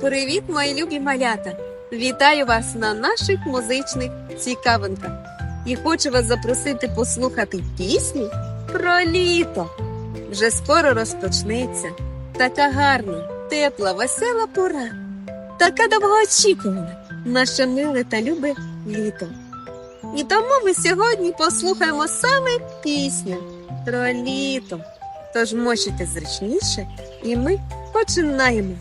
Привіт, мої любі малята! Вітаю вас на наших музичних цікавинках і хочу вас запросити послухати пісню про літо. Вже скоро розпочнеться така гарна, тепла, весела пора, така довгоочікувана, наше миле та любе літо. І тому ми сьогодні послухаємо саме пісню про літо. Тож мочите зручніше, і ми починаємо.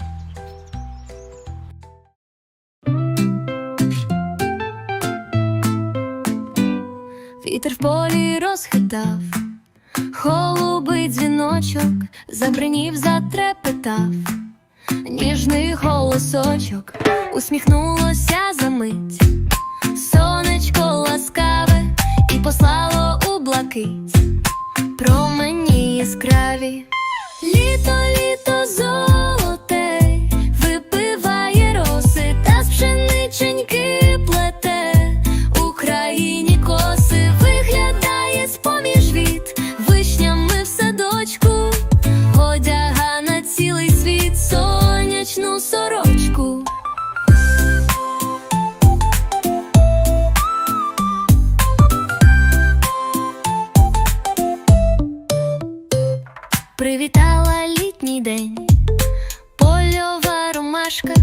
Вітер в полі розхитав, холубий дзвіночок, забринів, затрепетав, ніжний голосочок, усміхнулося за мить, сонечко ласкаве Привітала літній день, польова ромашка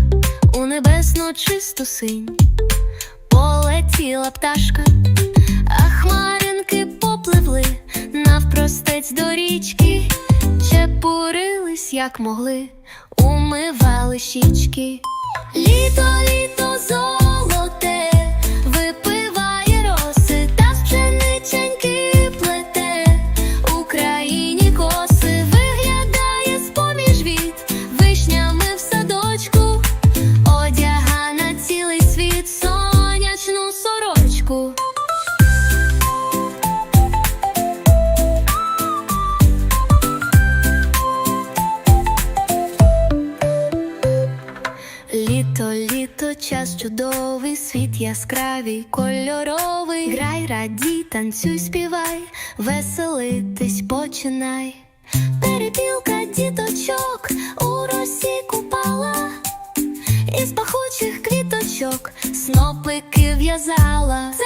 у небесну чисту синь. Полетіла пташка, а хмаринки попливли навпростець до річки, чепурились, як могли, умивали щічки. Літо, літо золоте, світ яскравий, кольоровий. Грай, радій, танцюй, співай, веселитись починай. Перепілка діточок у росі купала, із пахучих квіточок снопики в'язала. Це